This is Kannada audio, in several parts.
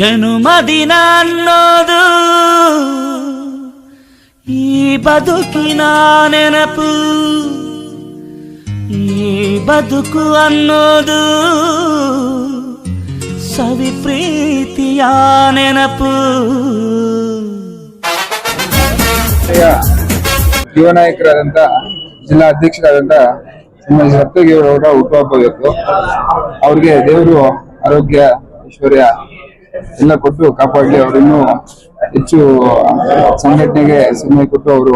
ಜನುಮದಿನ ಅನ್ನೋದು ಈ ಬದುಕಿನ ನೆನಪು ಈ ಬದುಕು ಅನ್ನೋದು ಸವಿ ಪ್ರೀತಿಯ ನೆನಪು. ಜಿಲ್ಲೆಯ ಯುವ ನಾಯಕರಾದಂತ ಜಿಲ್ಲಾ ಅಧ್ಯಕ್ಷರಾದಂತ ಶ್ರೀಮತಿ ಸಪ್ತಗಿರಿಯವರ ಹುಟ್ಟುಹಬ್ಬ ಇವತ್ತು. ಅವ್ರಿಗೆ ದೇವರು ಆರೋಗ್ಯ ಐಶ್ವರ್ಯ ಎಲ್ಲ ಕೊಟ್ಟು ಕಾಪಾಡಲಿ ಅವರನ್ನು ಹೆಚ್ಚು ಸಂಘಟನೆಗೆ ಸಮಯ ಕೊಟ್ಟು ಅವರು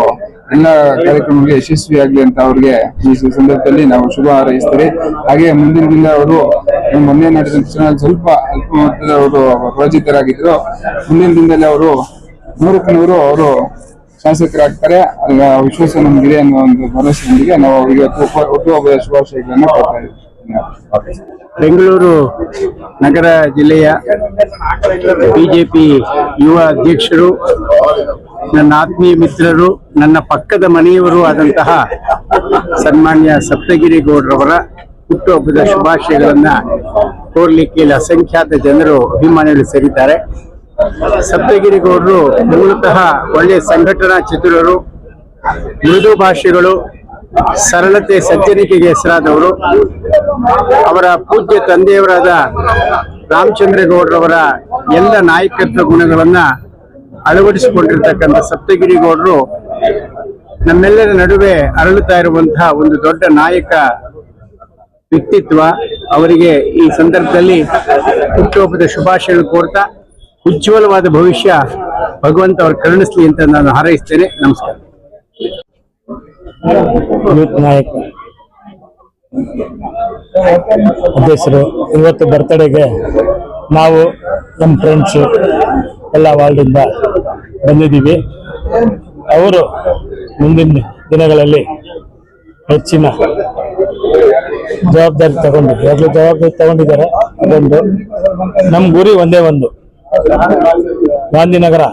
ಎಲ್ಲ ಕಾರ್ಯಕ್ರಮಕ್ಕೆ ಯಶಸ್ವಿಯಾಗಲಿ ಅಂತ ಅವ್ರಿಗೆ ಈ ಸಂದರ್ಭದಲ್ಲಿ ನಾವು ಶುಭ ಹಾರೈಸ್ತೀವಿ. ಹಾಗೆ ಮುಂದಿನ ದಿನ ಅವರು ಮೊನ್ನೆ ನಡೆದ ಸ್ವಲ್ಪ ಅಲ್ಪ ಮೊತ್ತದ ಅವರು ಪರಾಜಿತರಾಗಿದ್ರು. ಮುಂದಿನ ದಿನದಲ್ಲಿ ಅವರು ನೂರಕ್ಕೆ ನೂರು ಅವರು ಶಾಸಕರಾಗ್ತಾರೆ. ವಿಶ್ವಾಸ ನಮಗಿದೆ ಅನ್ನೋ ಒಂದು ಭರವಸೆಯೊಂದಿಗೆ ನಾವು ಅವರಿಗೆ ಹುಟ್ಟು- ಹುಟ್ಟುಹಬ್ಬದ ಶುಭಾಶಯಗಳನ್ನು ಕೊಡ್ತಾ ಇದ್ದೀವಿ. ಬೆಂಗಳೂರು ನಗರ ಜಿಲ್ಲೆಯ ಬಿಜೆಪಿ ಯುವ ಅಧ್ಯಕ್ಷರು, ನನ್ನ ಆತ್ಮೀಯ ಮಿತ್ರರು, ನನ್ನ ಪಕ್ಕದ ಮನೆಯವರು ಆದಂತಹ ಸನ್ಮಾನ್ಯ ಸಪ್ತಗಿರಿ ಗೌಡ್ರವರ ಹುಟ್ಟುಹಬ್ಬದ ಶುಭಾಶಯಗಳನ್ನ ಕೋರ್ಲಿಕ್ಕೆ ಇಲ್ಲಿ ಅಸಂಖ್ಯಾತ ಜನರು ಅಭಿಮಾನಿಗಳು ಸೇರಿದ್ದಾರೆ. ಸಪ್ತಗಿರಿ ಗೌಡರು ಮೂಲತಃ ಒಳ್ಳೆಯ ಸಂಘಟನಾ ಚತುರರು, ಮೃದು ಭಾಷೆಗಳು ಸರಳತೆ ಸಜ್ಜನಿಕೆಗೆ ಹೆಸರಾದವರು. ಅವರ ಪೂಜ್ಯ ತಂದೆಯವರಾದ ರಾಮಚಂದ್ರೇಗೌಡರವರ ಎಲ್ಲ ನಾಯಕತ್ವ ಗುಣಗಳನ್ನ ಅಳವಡಿಸಿಕೊಂಡಿರ್ತಕ್ಕಂಥ ಸಪ್ತಗಿರಿ ಗೌಡರು ನಮ್ಮೆಲ್ಲರ ನಡುವೆ ಅರಳುತ್ತಾ ಇರುವಂತಹ ಒಂದು ದೊಡ್ಡ ನಾಯಕ ವ್ಯಕ್ತಿತ್ವ ಅವರಿಗೆ ಈ ಸಂದರ್ಭದಲ್ಲಿ ಹುಟ್ಟುಹಬ್ಬದ ಶುಭಾಶಯಗಳು ಕೋರ್ತಾ, ಉಜ್ವಲವಾದ ಭವಿಷ್ಯ ಭಗವಂತ ಅವರು ಕರುಣಿಸಲಿ ಅಂತ ನಾನು ಹಾರೈಸ್ತೇನೆ. ನಮಸ್ಕಾರ. ಯೂತ್ ನಾಯಕ ಅಧ್ಯಕ್ಷರು ಇವತ್ತು ಬರ್ತಡೆಗೆ ನಾವು ನಮ್ಮ ಫ್ರೆಂಡ್ಸು ಎಲ್ಲ ವಾರ್ಡಿಂದ ಬಂದಿದ್ದೀವಿ. ಅವರು ಮುಂದಿನ ದಿನಗಳಲ್ಲಿ ಹೆಚ್ಚಿನ ಜವಾಬ್ದಾರಿ ತಗೊಂಡು ಯಾವಾಗಲೂ ಜವಾಬ್ದಾರಿ ತಗೊಂಡಿದ್ದಾರೆ ಅದೊಂದು. ನಮ್ಮ ಗುರಿ ಒಂದೇ ಒಂದು. ಗಾಂಧಿನಗರ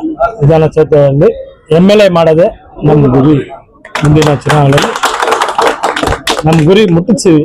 ವಿಧಾನಸೌಧದಲ್ಲಿ ಎಂ ಎಲ್ ಎ ಮಾಡೋದೇ ನಮ್ಮ ಗುರಿ ಮುಂದಿನ ಚುನಾವಣೆಯಲ್ಲಿ ನಮ್ಮ ಗುರಿ ಮುಟ್ಟಿಸ್ತೀವಿ